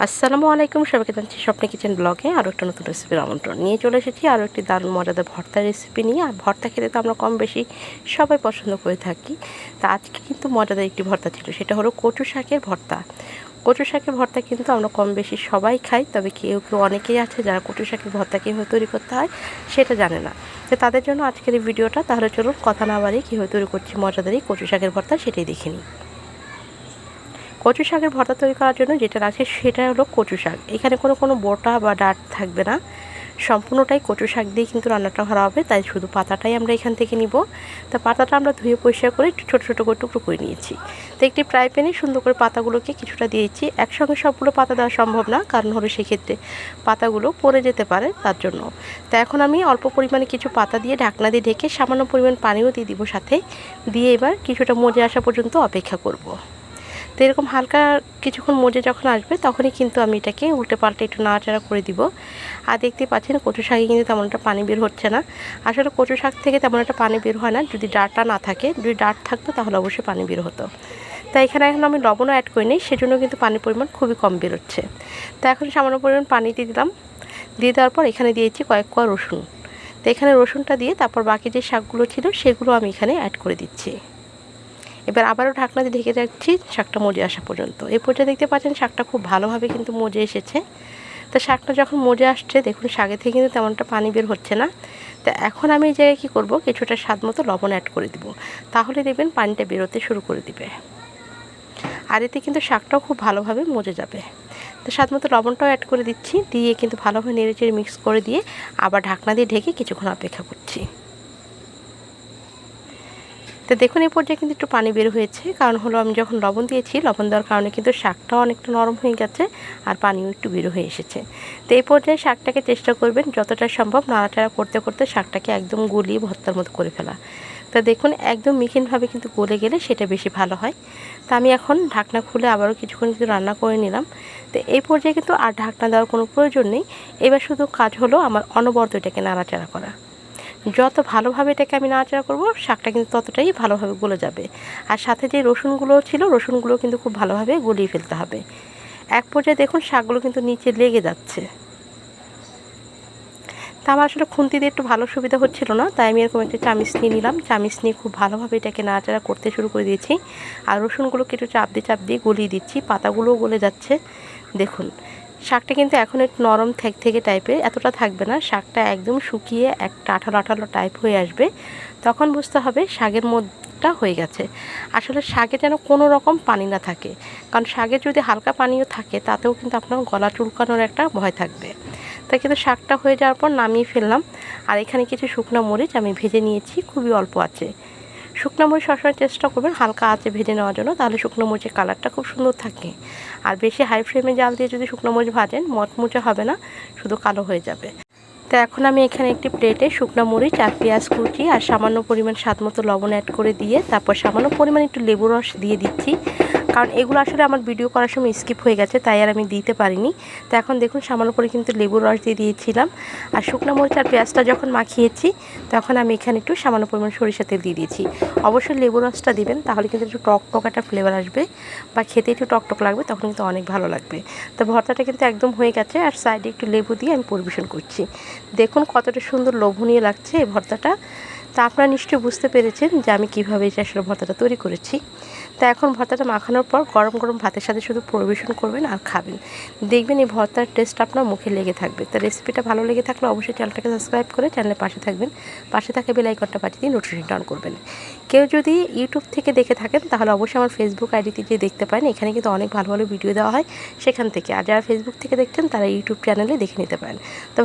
আসসালামু আলাইকুম, সবাইকে জানছি স্বপ্নে কিচেন ব্লগে আরও একটা নতুন রেসিপির আমন্ত্রণ নিয়ে চলে এসেছি। আরও একটি দারুণ, মজাদার ভর্তার রেসিপি নিয়ে। আর ভর্তা খেতে তো আমরা কম বেশি সবাই পছন্দ করে থাকি। তা আজকে কিন্তু মজাদার একটি ভর্তা ছিল, সেটা হলো কচু শাকের ভর্তা। কচু শাকের ভর্তা কিন্তু আমরা কম বেশি সবাই খাই, তবে কেউ কেউ অনেকেই আছে যারা কচু শাকের ভর্তা কীভাবে তৈরি করতে হয় সেটা জানে না। তো তাদের জন্য আজকের এই ভিডিওটা, তাহলে চলুন কথা না বাড়িয়ে কীভাবে তৈরি করছি মজাদার এই কচু শাকের ভর্তা সেটাই দেখে নিই। কচু শাকের ভর্তা তৈরি করার জন্য যেটা আছে সেটা হলো কচু শাক। এখানে কোনো কোনো বটা বা ডাট থাকবে না। সম্পূর্ণটাই কচু শাক দিয়ে কিন্তু রান্নাটা করা হবে, তাই শুধু পাতাটাই আমরা এখান থেকে নিব। তা পাতাটা আমরা ধুয়ে পরিষ্কার করে একটু ছোটো ছোটো করে টুকরো করে নিয়েছি। তো একটি ফ্রাই প্যানে সুন্দর করে পাতাগুলোকে কিছুটা দিয়েছি। একসঙ্গে সবগুলো পাতা দেওয়া সম্ভব না, কারণ হলো সেক্ষেত্রে পাতাগুলো পড়ে যেতে পারে তার জন্য। তা এখন আমি অল্প পরিমাণে কিছু পাতা দিয়ে ঢাকনা দিয়ে ঢেকে সামান্য পরিমাণ পানিও দিয়ে দিব সাথে। দিয়ে এবার কিছুটা মজে আসা পর্যন্ত অপেক্ষা করব। তো এরকম হালকা কিছুক্ষণ মজে যখন আসবে, তখনই কিন্তু আমি এটাকে উল্টে পাল্টে একটু নাড়াচাড়া করে দিব। আর দেখতে পাচ্ছেন কচু শাকে কিন্তু তেমন একটা পানি বের হচ্ছে না। আসলে কচু শাক থেকে তেমন একটা পানি বের হয় না। যদি ডাঁটটা না থাকে, যদি ডাঁট থাকতো তাহলে অবশ্যই পানি বের হতো। তাই এখানে এখন আমি লবণও অ্যাড করি নিই, সেজন্য কিন্তু পানির পরিমাণ খুবই কম বেরোচ্ছে। তো এখন সামান্য পরিমাণ পানি দিয়ে দিলাম। দিয়ে দেওয়ার পর এখানে দিয়েছি কয়েক কোয়া রসুন। তো এখানে রসুনটা দিয়ে তারপর বাকি যে শাকগুলো ছিল, সেগুলো আমি এখানে অ্যাড করে দিচ্ছি। এবার আবারও ঢাকনা দিয়ে ঢেকে রাখছি, শাকটা মজে আসা পর্যন্ত। এই পর্যায়ে দেখতে পাচ্ছেন শাকটা খুব ভালোভাবে কিন্তু মজে এসেছে। তো শাকটা যখন মজে আসছে, দেখুন শাকে থেকে কিন্তু তেমনটা পানি বের হচ্ছে না। তো এখন আমি এই জায়গায় কী করব, কিছুটা স্বাদ মতো লবণ অ্যাড করে দিব। তাহলে দেখবেন পানিটা বেরোতে শুরু করে দিবে। আর এতে কিন্তু শাকটাও খুব ভালোভাবে মজে যাবে। তো স্বাদ মতো লবণটাও অ্যাড করে দিচ্ছি, দিয়ে কিন্তু ভালোভাবে নেড়ে চেড়ে মিক্স করে দিয়ে আবার ঢাকনা দিয়ে ঢেকে কিছুক্ষণ অপেক্ষা করছি। তো দেখুন, এই পর্যায়ে কিন্তু একটু পানি বের হয়েছে। কারণ হলো, আমি যখন লবণ দিয়েছি, লবণ দেওয়ার কারণে কিন্তু শাকটাও অনেকটা নরম হয়ে গেছে আর পানিও একটু বের হয়ে এসেছে। তো এই পর্যায়ে শাকটাকে চেষ্টা করবেন যতটা সম্ভব নাড়াচাড়া করতে করতে শাকটাকে একদম গলিয়ে ভর্তার মতো করে ফেলা। তা দেখুন, একদম মিহিনভাবে কিন্তু গলে গেলে সেটা বেশি ভালো হয়। তা আমি এখন ঢাকনা খুলে আবারও কিছুক্ষণ কিন্তু রান্না করে নিলাম। তো এই পর্যায়ে কিন্তু আর ঢাকনা দেওয়ার কোনো প্রয়োজন নেই। এবার শুধু কাজ হলো আমার অনবরত এটাকে নাড়াচাড়া করা। যত ভালোভাবে এটাকে আমি নাড়াচাড়া করব, শাকটা কিন্তু ততটাই ভালোভাবে গলে যাবে। আর সাথে যে রসুনগুলো ছিল, রসুনগুলো কিন্তু খুব ভালোভাবে গলিয়ে ফেলতে হবে। এক পর্যায়ে দেখুন শাকগুলো কিন্তু নিচে লেগে যাচ্ছে। তা আমার আসলে খুন্তি দিয়ে একটু ভালো সুবিধা হচ্ছিল না, তাই আমি এরকম একটা চামিচ নিয়ে নিলাম। চামিচ নিয়ে খুব ভালোভাবে এটাকে নাড়াচাড়া করতে শুরু করে দিয়েছি। আর রসুনগুলোকে একটু চাপ দিয়ে চাপ দিয়ে গলিয়ে দিচ্ছি, পাতাগুলোও গলে যাচ্ছে। দেখুন শাকটা কিন্তু এখন একটু নরম থেক থেকে টাইপের এতটা থাকবে না। শাকটা একদম শুকিয়ে একটা আঠালো আঠালো টাইপ হয়ে আসবে। তখন বুঝতে হবে শাকের মধ্যটা হয়ে গেছে। আসলে শাকে যেন কোনো রকম পানি না থাকে। কারণ শাকে যদি হালকা পানিও থাকে, তাতেও কিন্তু আপনার গলা চুলকানোর একটা ভয় থাকবে। তাই কিন্তু শাকটা হয়ে যাওয়ার পর নামিয়ে ফেললাম। আর এখানে কিছু শুকনো মরিচ আমি ভেজে নিয়েছি, খুবই অল্প আছে। শুকনো মরিচ সবসময় চেষ্টা করবেন, হালকা আঁচে ভেজে নেওয়ার জন্য, তাহলে শুকনো মরিচের কালারটা খুব সুন্দর থাকে। আর বেশি হাই ফ্লেমে জাল দিয়ে যদি শুকনো মরিচ ভাজেন মচমুচে হবে না, শুধু কালো হয়ে যাবে। তো এখন আমি এখানে একটি প্লেটে শুকনো মরিচ আর পেঁয়াজ কুচি আর সামান্য পরিমাণ স্বাদ মতো লবণ অ্যাড করে দিয়ে, তারপর সামান্য পরিমাণ একটু লেবু রস দিয়ে দিচ্ছি। কারণ এগুলো আসলে আমার ভিডিও করার সময় স্কিপ হয়ে গেছে, তাই আর আমি দিতে পারিনি। তো এখন দেখুন, সামান্য করে কিন্তু লেবুর রস দিয়ে দিয়েছিলাম। আর শুকনো মরিচ আর পেঁয়াজটা যখন মাখিয়েছি, তখন আমি এখানে একটু সামান্য পরিমাণ সরিষা তেল দিয়ে দিয়েছি। অবশ্যই লেবু রসটা দিবেন, তাহলে কিন্তু একটু টক টক একটা ফ্লেভার আসবে বা খেতে একটু টক টক লাগবে, তখন কিন্তু অনেক ভালো লাগবে। তো ভর্তাটা কিন্তু একদম হয়ে গেছে, আর সাইডে একটু লেবু দিয়ে আমি পরিবেশন করছি। দেখুন কতটা সুন্দর লোভনীয় লাগছে এই ভর্তাটা। তা আপনারা নিশ্চয়ই বুঝতে পেরেছেন যে আমি কীভাবে এই আসলে ভর্তাটা তৈরি করেছি। তা এখন ভর্তাটা মাখানোর পর গরম গরম ভাতের সাথে শুধু পরিবেশন করবেন আর খাবেন। দেখবেন এই ভর্তার টেস্ট আপনার মুখে লেগে থাকবে। তা রেসিপিটা ভালো লেগে থাকলে অবশ্যই চ্যানেলটাকে সাবস্ক্রাইব করে চ্যানেলের পাশে থাকবেন। পাশে থাকা বেল আইকনটা বাজিয়ে দিয়ে নোটিফিকেশন অন করবেন। কেউ যদি ইউটিউব থেকে দেখে থাকেন তাহলে অবশ্যই আমার ফেসবুক আইডিতে গিয়ে দেখতে পারেন। এখানে কিন্তু অনেক ভালো ভালো ভিডিও দেওয়া হয় সেখান থেকে। আর যারা ফেসবুক থেকে দেখছেন তারা ইউটিউব চ্যানেলে দেখে নিতে পারেন। তো